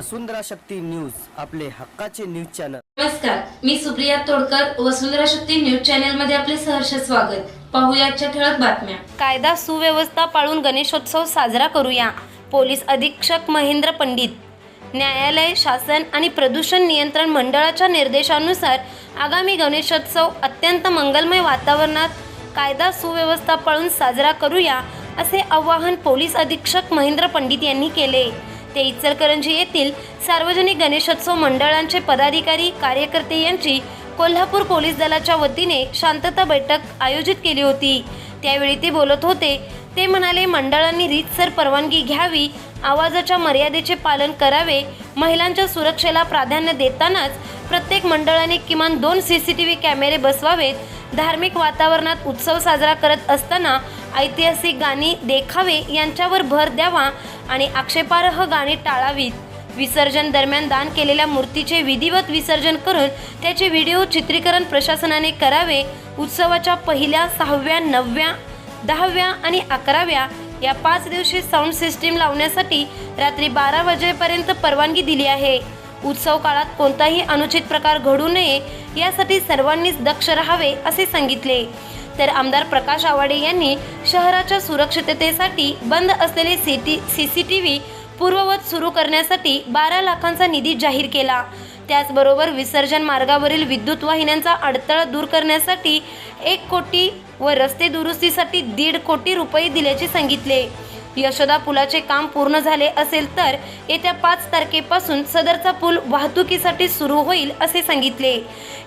वसुंधरा Shakti news आपले हक्काचे news channel. नमस्कार मी सुप्रिया तोडकर वसुंधरा शक्ती न्यूज चॅनलमध्ये आपले सहर्ष स्वागत. पाहूया आजच्या ठळक बातम्या. कायदा सुव्यवस्था पाळून गणेशोत्सव साजरा करूया पोलीस अधीक्षक महेंद्र पंडित. न्यायालय शासन आणि प्रदूषण नियंत्रण मंडळाच्या निर्देशानुसार आगामी गणेशोत्सव अत्यंत मंगलमय वातावरणात कायदा सुव्यवस्था पाळून साजरा करूया असे आवाहन पोलीस अधीक्षक महेंद्र पंडित यांनी केले. ते इचलकरंजी येथील सार्वजनिक गणेशोत्सव मंडळांचे पदाधिकारी कार्यकर्ते यांची कोल्हापूर पोलीस दलाच्या वतीने शांतता बैठक आयोजित केली होती. त्यावेळी ते बोलत होते ते म्हणाले मंडळांनी रीतसर परवानगी घ्यावी आवाजाच्या मर्यादेचे पालन करावे महिलांच्या सुरक्षेला प्राधान्य देतानाच प्रत्येक मंडळाने किमान दोन सी सी टी व्ही कॅमेरे बसवावेत धार्मिक वातावरणात उत्सव साजरा करत असताना ऐतिहासिक गाणी देखावे यांच्यावर भर द्यावा आणि आक्षेपार्ह गाणी टाळावीत. विसर्जन दरम्यान दान केलेल्या मूर्तीचे विधिवत विसर्जन करून त्याचे व्हिडिओ चित्रीकरण प्रशासनाने करावे. उत्सवाच्या पहिल्या सहाव्या नवव्या दहाव्या आणि अकराव्या या पाच दिवशी साऊंड सिस्टीम लावण्यासाठी रात्री बारा वाजेपर्यंत परवानगी दिली आहे. उत्सव काळात कोणताही अनुचित प्रकार घडू नये यासाठी सर्वांनीच दक्ष राहावे असे सांगितले. तर आमदार प्रकाश आवाडे यांनी शहराच्या सुरक्षिततेसाठी बंद असलेले city C C T V पूर्ववत सुरू करण्यासाठी बारा लाखांचा निधी जाहीर केला. त्याचबरोबर विसर्जन मार्गावरील विद्युत वाहिन्यांचा अडथळा दूर करण्यासाठी एक कोटी व रस्ते दुरुस्तीसाठी दीड कोटी रुपये दिल्याचे सांगितले. यशोदा पुलाचे काम पूर्ण झाले असेल तर येत्या पाच तारखेपासून सदरचा पूल वाहतुकीसाठी सुरू होईल असे सांगितले.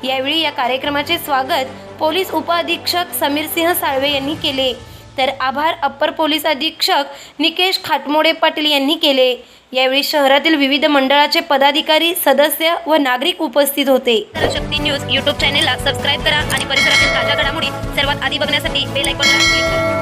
यावेळी या कार्यक्रमाचे स्वागत पोलीस उपअधीक्षक समीर सिंह साळवे यांनी केले. तर आभार अप्पर पोलीस अधीक्षक निकेश खाटमोडे पाटील यांनी केले. यावेळी शहरातील विविध मंडळाचे पदाधिकारी सदस्य व नागरिक उपस्थित होते. शक्ती न्यूज युट्यूब चॅनेलला सबस्क्राईब करा आणि परिसरातील ताज्या घडामोडी सर्वात आधी बघण्यासाठी बेल आयकॉनला क्लिक करा.